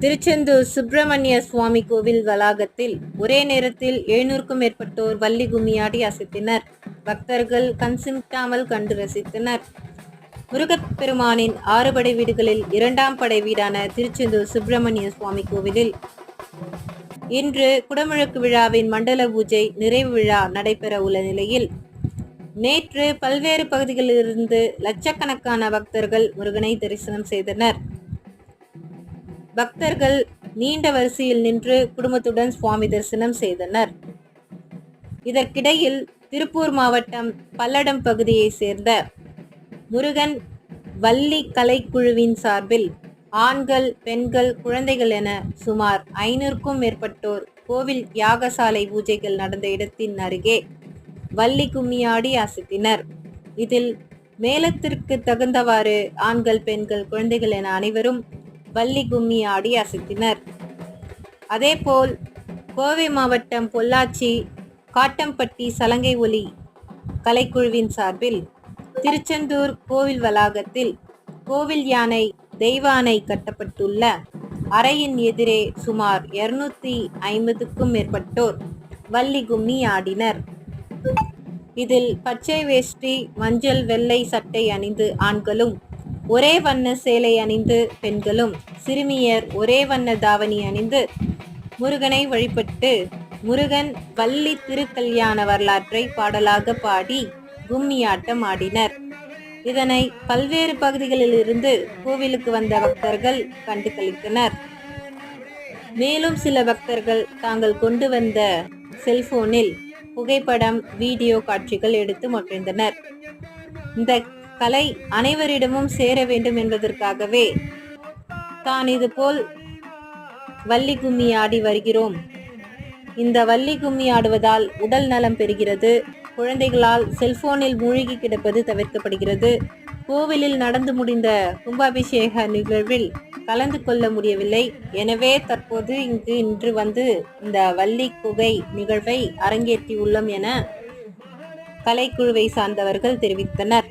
திருச்செந்தூர் சுப்பிரமணிய சுவாமி கோவில் வளாகத்தில் ஒரே நேரத்தில் எழுநூறுக்கும் மேற்பட்டோர் வள்ளி கும்மியாடி அசைத்தனர். பக்தர்கள் கண் சிமிட்டாமல் கண்டு ரசித்தனர். முருகப்பெருமானின் ஆறு படை வீடுகளில் இரண்டாம் படை வீடான திருச்செந்தூர் சுப்பிரமணிய சுவாமி கோவிலில் இன்று குடமுழக்கு விழாவின் மண்டல பூஜை நிறைவு விழா நடைபெற உள்ள நிலையில் நேற்று பல்வேறு பகுதிகளிலிருந்து லட்சக்கணக்கான பக்தர்கள் முருகனை தரிசனம் செய்தனர். பக்தர்கள் நீண்ட வரிசையில் நின்று குடும்பத்துடன் சுவாமி தரிசனம் செய்தனர். இதற்கிடையில் திருப்பூர் மாவட்டம் பல்லடம் பகுதியைச் சேர்ந்த முருகன் வள்ளி கலைக்குழுவின் சார்பில் ஆண்கள் பெண்கள் குழந்தைகள் என சுமார் ஐநூறுக்கும் மேற்பட்டோர் கோவில் யாகசாலை பூஜைகள் நடந்த இடத்தின் அருகே வள்ளி கும்மியாடி அசத்தினர். இதில் மேளத்திற்கு தகுந்தவாறு ஆண்கள் பெண்கள் குழந்தைகள் என அனைவரும் வள்ளி கும்மி ஆடி அசைத்தினர். அதேபோல் கோவை மாவட்டம் பொள்ளாச்சி காட்டம்பட்டி சலங்கை ஒலி கலைக்குழுவின் சார்பில் திருச்செந்தூர் கோவில் வளாகத்தில் கோவில் யானை தெய்வானை கட்டப்பட்டுள்ள அறையின் எதிரே சுமார் இருநூத்தி ஐம்பதுக்கும் மேற்பட்டோர் வள்ளி கும்மி ஆடினர். இதில் பச்சை வேஷ்டி மஞ்சள் வெள்ளை சட்டை அணிந்து ஆண்களும் ஒரே வண்ண சேலை அணிந்து பெண்களும் சிறுமியர் ஒரே வண்ண தாவணி அணிந்து முருகனை வழிபட்டு முருகன் வள்ளி திருக்கல்யாண வரலாற்றை பாடலாக பாடி கும்மியாட்டம் ஆடினர். இதனை பல்வேறு பகுதிகளில் இருந்து கோவிலுக்கு வந்த பக்தர்கள் கண்டு கழித்தனர் மேலும் சில பக்தர்கள் தாங்கள் கொண்டு வந்த செல்போனில் புகைப்படம் வீடியோ காட்சிகள் எடுத்து மகிழ்ந்தனர். இந்த கலை அனைவரிடமும் சேர வேண்டும் என்பதற்காகவே தான் இதுபோல் வள்ளி கும்மி ஆடி வருகிறோம். இந்த வள்ளி கும்மி ஆடுவதால் உடல் நலம் பெறுகிறது. குழந்தைகளால் செல்போனில் மூழ்கி கிடப்பது தவிர்க்கப்படுகிறது. கோவிலில் நடந்து முடிந்த கும்பாபிஷேக நிகழ்வில் கலந்து கொள்ள முடியவில்லை. எனவே தற்போது இங்கு இன்று வந்து இந்த வள்ளி குகை நிகழ்வை அரங்கேற்றியுள்ளோம் என கலைக்குழுவை சார்ந்தவர்கள் தெரிவித்தனர்.